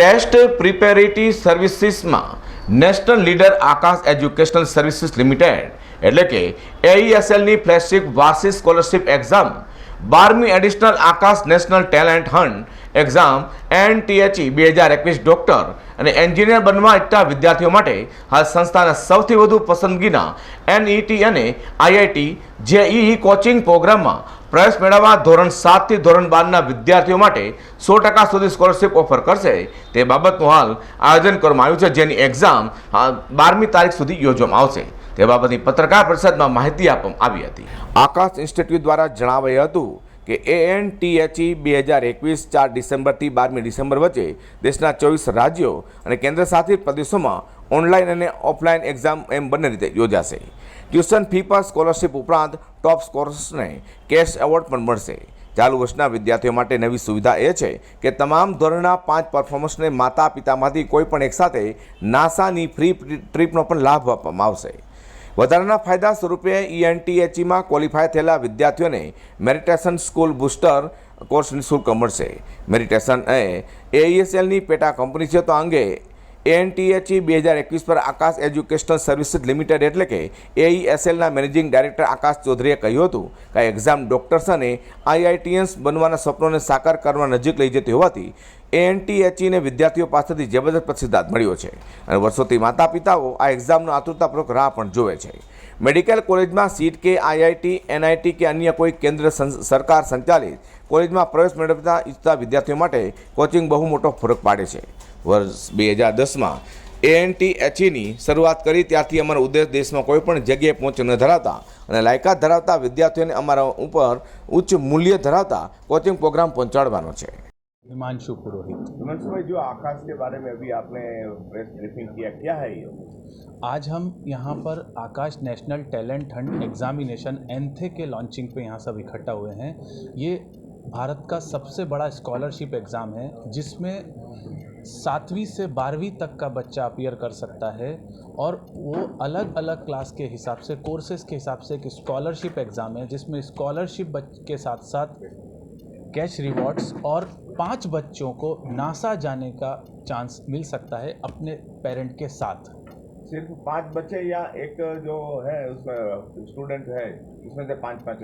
Test preparatory સર્વિસીસમાં national leader Aakash educational services limited, એટલે કે એઈએસએલની ફ્લેગશિપ વાર્ષિક સ્કોલરશિપ એક્ઝામ, બારમી additional Aakash national talent hunt exam NTHE બે હજાર એકવીસ ડોક્ટર અને એન્જિનિયર બનવા ઇચ્છતા વિદ્યાર્થીઓ માટે હાલ સંસ્થાના સૌથી વધુ પસંદગીના એનઈટી અને આઈઆઈટી જેઈઈ કોચિંગ પ્રોગ્રામમાં પ્રવેશ મેળવવા ધોરણ સાતથી ધોરણ બારના વિદ્યાર્થીઓ માટે સો ટકા સુધી સ્કોલરશિપ ઓફર કરશે. તે બાબતનું હાલ આયોજન કરવામાં આવ્યું છે, જેની એક્ઝામ બારમી તારીખ સુધી યોજવામાં આવશે. તે બાબતની પત્રકાર પરિષદમાં માહિતી આપવામાં આવી હતી. આકાશ ઇન્સ્ટિટ્યૂટ દ્વારા જણાવાયું હતું કે એએનટીએચઈ બે હજાર એકવીસ ચાર ડિસેમ્બરથી બારમી ડિસેમ્બર વચ્ચે દેશના ચોવીસ રાજ્યો અને કેન્દ્ર શાસિત પ્રદેશોમાં ઓનલાઈન અને ઓફલાઈન એક્ઝામ એમ બંને રીતે યોજાશે. ટ્યુશન, ફી પર સ્કોલરશિપ ઉપરાંત ટોપ સ્કોર્સને કેશ એવોર્ડ પણ મળશે. ચાલુ વર્ષના વિદ્યાર્થીઓ માટે નવી સુવિધા એ છે કે તમામ ધોરણના પાંચ પરફોર્મન્સને માતા પિતામાંથી કોઈ પણ એકસાથે નાસાની ફ્રી ટ્રીપનો પણ લાભ આપવામાં આવશે. વધારાના ફાયદા સ્વરૂપે ઈએનટીએચઈમાં ક્વોલિફાય થયેલા વિદ્યાર્થીઓને મેરિટેશન સ્કૂલ બુસ્ટર કોર્સ નિઃશુલ્ક મળશે. મેરિટેશન એ એઈએસએલની પેટા કંપની છે તો આ અંગે એનટીએચઈ બે હજાર એકવીસ પર આકાશ એજ્યુકેશનલ સર્વિસીસ લિમિટેડ એટલે કે એઈએસએલના મેનેજિંગ ડાયરેક્ટર આકાશ ચૌધરીએ કહ્યું હતું કે એક્ઝામ ડોક્ટર્સ અને આઈઆઈટીએન્સ બનવાના સપનોને સાકાર કરવા નજીક લઈ જતી હોવાથી એએનટીએચઈને વિદ્યાર્થીઓ પાસેથી જબરદસ્ત પ્રતિસાદ મળ્યો છે. અને વર્ષોથી માતા પિતાઓ આ એક્ઝામનો આતુરતાપૂર્વક રાહ પણ જોવે છે. મેડિકલ કોલેજમાં સીટ કે આઈઆઈટી, એનઆઈટી કે અન્ય કોઈ કેન્દ્ર સરકાર સંચાલિત કોલેજમાં પ્રવેશ મેળવતા ઈચ્છતા વિદ્યાર્થીઓ માટે કોચિંગ બહુ મોટો ફરક પાડે છે. વર્ષ બે હજાર દસમાં એએનટીએચઈની શરૂઆત કરી ત્યારથી અમારો ઉદ્દેશ દેશમાં કોઈ પણ જગ્યાએ પહોંચ ન ધરાવતા અને લાયકાત ધરાવતા વિદ્યાર્થીઓને અમારા ઉપર ઉચ્ચ મૂલ્ય ધરાવતા કોચિંગ પ્રોગ્રામ પહોંચાડવાનો છે. हिमांशु पुरोहित। हिमांशु भाई जो आकाश के बारे में अभी आपने प्रेस ब्रीफिंग किया क्या है ये? आज हम यहाँ पर Aakash national talent hunt examination ANTHE के लॉन्चिंग पे यहाँ सब इकट्ठा हुए हैं। ये भारत का सबसे बड़ा स्कॉलरशिप एग्ज़ाम है जिसमें सातवीं से बारहवीं तक का बच्चा अपियर कर सकता है और वो अलग अलग क्लास के हिसाब से कोर्सेज के हिसाब से एक स्कॉलरशिप एग्ज़ाम है जिसमें स्कॉलरशिप के साथ साथ कैश रिवॉर्ड्स और पाँच बच्चों को नासा जाने का चांस मिल सकता है अपने पेरेंट के साथ। सिर्फ़ पाँच बच्चे या एक जो है उसमें स्टूडेंट है उसमें से पाँच पाँच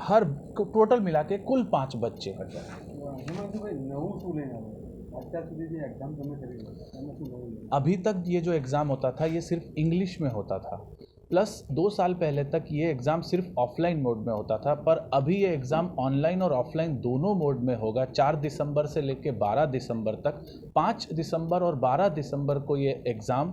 हर टोटल मिला के कुल पाँच बच्चे। अच्छा। अच्छा। अभी तक ये जो एग्ज़ाम होता था ये सिर्फ़ इंग्लिश में होता था। प्लस दो साल पहले तक ये एग्ज़ाम सिर्फ़ ऑफलाइन मोड में होता था पर अभी ये एग्ज़ाम ऑनलाइन और ऑफलाइन दोनों मोड में होगा। चार दिसंबर से लेकर बारह दिसंबर तक पाँच दिसंबर और बारह दिसंबर को ये एग्ज़ाम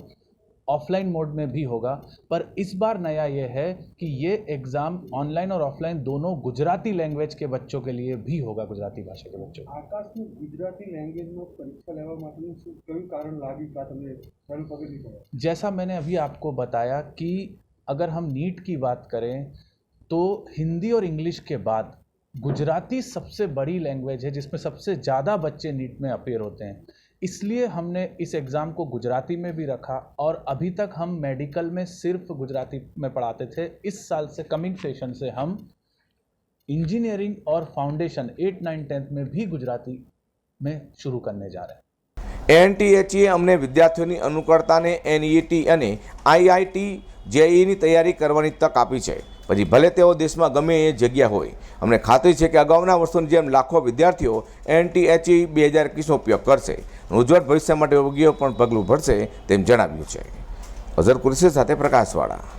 ऑफलाइन मोड में भी होगा। पर इस बार नया ये है कि ये एग्ज़ाम ऑनलाइन और ऑफलाइन दोनों गुजराती लैंग्वेज के बच्चों के लिए भी होगा गुजराती भाषा के बच्चों आकाश में गुजराती लैंग्वेज में परीक्षा लेवा कई कारण का जैसा मैंने अभी आपको बताया कि अगर हम नीट की बात करें तो हिंदी और इंग्लिश के बाद गुजराती सबसे बड़ी लैंग्वेज है, जिसमें सबसे ज़्यादा बच्चे नीट में अपेयर होते हैं। इसलिए हमने इस एग्ज़ाम को गुजराती में भी रखा और अभी तक हम मेडिकल में सिर्फ़ गुजराती में पढ़ाते थे। इस साल से कमिंग सेशन से हम इंजीनियरिंग और फाउंडेशन एट नाइन टेंथ में भी गुजराती में शुरू करने जा रहे हैं। એનટીએચઈએ અમને વિદ્યાર્થીઓની અનુકૂળતાને એનઈટી અને આઈઆઈટી જેઈની તૈયારી કરવાની તક આપી છે. પછી ભલે તેઓ દેશમાં ગમે એ જગ્યા હોય, અમને ખાતરી છે કે અગાઉના વર્ષોની જેમ લાખો વિદ્યાર્થીઓ એનટીએચઈ બે હજાર એકવીસનો ઉપયોગ કરશે. ઉજ્જવળ ભવિષ્ય માટે યોગ્ય પણ પગલું ભરશે તેમ જણાવ્યું છે. અઝર કુરશી સાથે પ્રકાશવાળા.